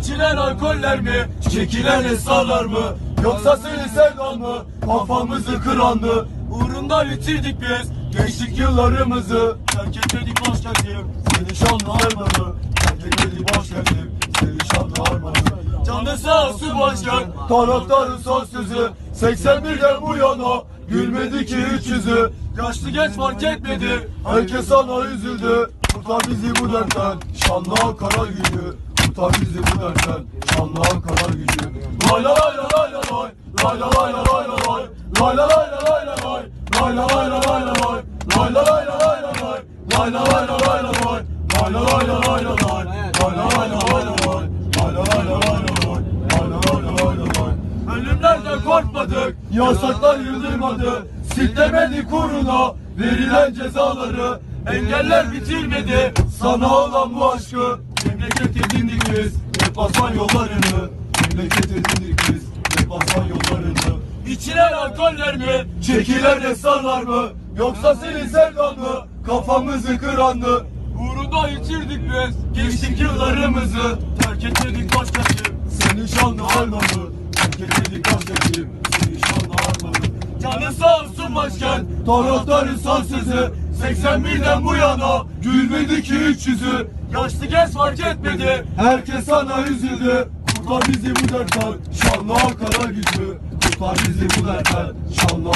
İçilen alkoller mi? Çekilen esrarlar mı? Yoksa seni sevdan mı? Kafamızı kıran mı? Uğrunda yitirdik biz Gençlik yıllarımızı. Terk etmedik başkentim Seni şanlı armanı Terk etmedik başkentim Seni şanlı armanı Canı sağ olsun başkan. Taraftarın son sözü. 81'den bu yana Gülmedi ki hiç yüzü. Yaşlı genç fark etmedi. Herkes sana üzüldü. Kurtar bizi bu dertten. Şanlı Ankara gücü Kurtar bizi bu dertten Şanlı Ankara gücü Lay lay lay lay lay lay Lay lay lay lay lay lay Lay lay lay lay lay lay Lay lay lay lay lay lay Lay lay lay lay lay lay Lay lay lay lay lay lay Lay lay lay lay lay lay Lay lay lay lay lay lay Lay lay lay lay lay lay Lay lay lay lay lay Ölümlerden korkmadık Yasaklar yıldırmadı Siltemedik uğruna Verilen cezaları Engeller bitirmedi Sana olan bu aşkı Memleket edindik biz Hep basan yollarını Memleket edindik biz Hep basan yollarını İçilen alkoller mi? Çekilen esrarlar mı? Yoksa senin sevdan mı? Kafamızı kıran mı? Uğrunda yitirdik biz Geçtik yıllarımızı Terk etmedik başkentim Senin şanlı armanı Terk etmedik başkentim Senin şanlı armanı Canın sağ olsun başkan Taraftarın son sözü 81'den bu yana Gülmedi ki hiç yüzü. Yaşlı genç fark etmedi Herkes sana üzüldü. Kurtar bizi bu dertten Şanlı Ankara gücü. Kurtar bizi bu dertten Şanlı